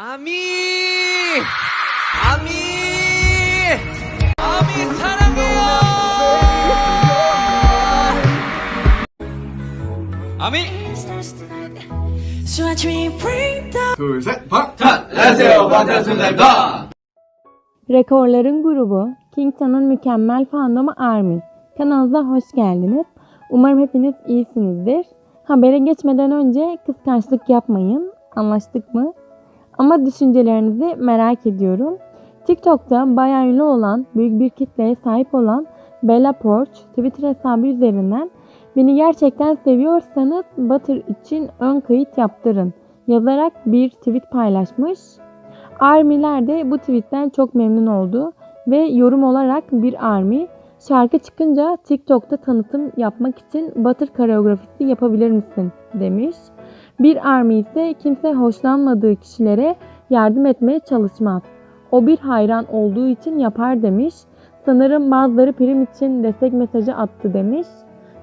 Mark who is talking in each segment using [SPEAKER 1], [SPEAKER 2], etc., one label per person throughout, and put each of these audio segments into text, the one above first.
[SPEAKER 1] 아미! 아미! 아미 사랑해요! 아미!
[SPEAKER 2] So I dream bring the
[SPEAKER 3] 둘, 셋, 박!
[SPEAKER 4] 안녕하세요, 반갑습니다.
[SPEAKER 5] Rekorların grubu Kington'un mükemmel fandomu ARMY. Kanalımıza hoş geldiniz. Umarım hepiniz iyisinizdir. Habere geçmeden önce kıskançlık yapmayın. Anlaştık mı? Ama düşüncelerinizi merak ediyorum. TikTok'ta bayağı ünlü olan, büyük bir kitleye sahip olan Bella Porch Twitter hesabı üzerinden beni gerçekten seviyorsanız Butter için ön kayıt yaptırın yazarak bir tweet paylaşmış. Armiler de bu tweetten çok memnun oldu ve yorum olarak bir Army şarkı çıkınca TikTok'ta tanıtım yapmak için Butter koreografisi yapabilir misin demiş. Bir Army ise kimse hoşlanmadığı kişilere yardım etmeye çalışmaz. O bir hayran olduğu için yapar demiş. Sanırım bazıları prim için destek mesajı attı demiş.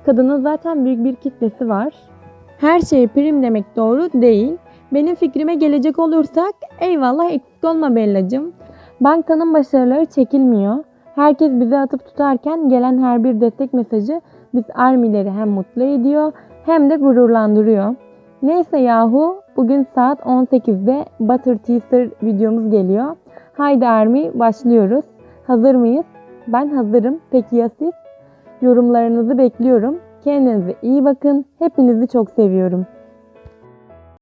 [SPEAKER 5] Kadının zaten büyük bir kitlesi var. Her şey prim demek doğru değil. Benim fikrime gelecek olursak eyvallah eksik olma Bellacığım. Bankanın başarıları çekilmiyor. Herkes bize atıp tutarken gelen her bir destek mesajı biz armileri hem mutlu ediyor hem de gururlandırıyor. Neyse yahu bugün saat 18'de Butter Teaser videomuz geliyor. Haydi Army başlıyoruz. Hazır mıyız? Ben hazırım. Peki ya siz? Yorumlarınızı bekliyorum. Kendinize iyi bakın. Hepinizi çok seviyorum.